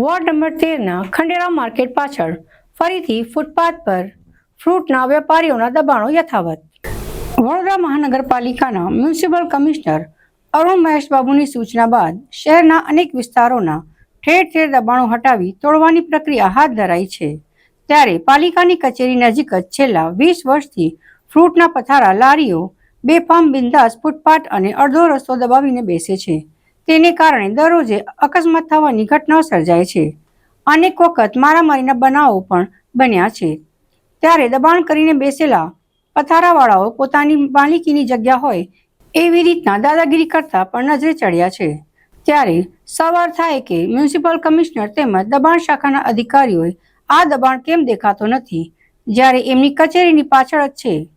Ward number તેરના Khandera market પાછળ ફરીથી ફૂટપાથ પર ફ્રૂટના વેપારીઓના દબાણો યથાવત. વડોદરા મહાનગરપાલિકાના મ્યુનિસિપલ કમિશનર અરુણ મહેશબાબુની સૂચના બાદ શહેરના અનેક વિસ્તારોના ઠેર ઠેર દબાણો હટાવી તોડવાની પ્રક્રિયા હાથ ધરાઈ છે. ત્યારે પાલિકાની કચેરી નજીક જ છેલ્લા વીસ વર્ષથી ફ્રૂટના પથારા, લારીઓ, બેફામ, બિંદાસ, ફૂટપાથ અને અડધો રસ્તો દબાવીને બેસે છે. તેને કારણે દરરોજે અકસ્માત થવાની ઘટનાઓ સર્જાય છે. અનેક વખત મારામારીના બનાવો પણ બન્યા છે. ત્યારે દબાણ કરીને બેસેલા પથારાવાળાઓ પોતાની માલિકીની જગ્યા હોય એવી રીતના દાદાગીરી કરતા પણ નજરે ચડ્યા છે. ત્યારે સવાર થાય કે મ્યુનિસિપલ કમિશનર તેમજ દબાણ શાખાના અધિકારીઓએ આ દબાણ કેમ દેખાતો નથી? જ્યારે એમની કચેરીની પાછળ જ છે.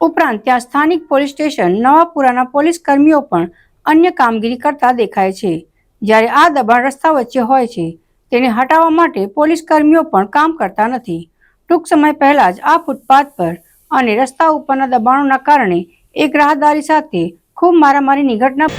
ઉપરાંત ત્યાં સ્થાનિક પોલીસ સ્ટેશન, નવાપુરાના પોલીસ કર્મીઓ પણ અન્ય કામગીરી કરતા દેખાય છે. જ્યારે આ દબાણ રસ્તા વચ્ચે હોય છે, તેને હટાવવા માટે પોલીસ કર્મીઓ પણ કામ કરતા નથી. ટૂંક સમય પહેલા જ આ ફૂટપાથ પર અને રસ્તા ઉપરના દબાણોના કારણે એક રાહદારી સાથે ખૂબ મારામારીની ઘટના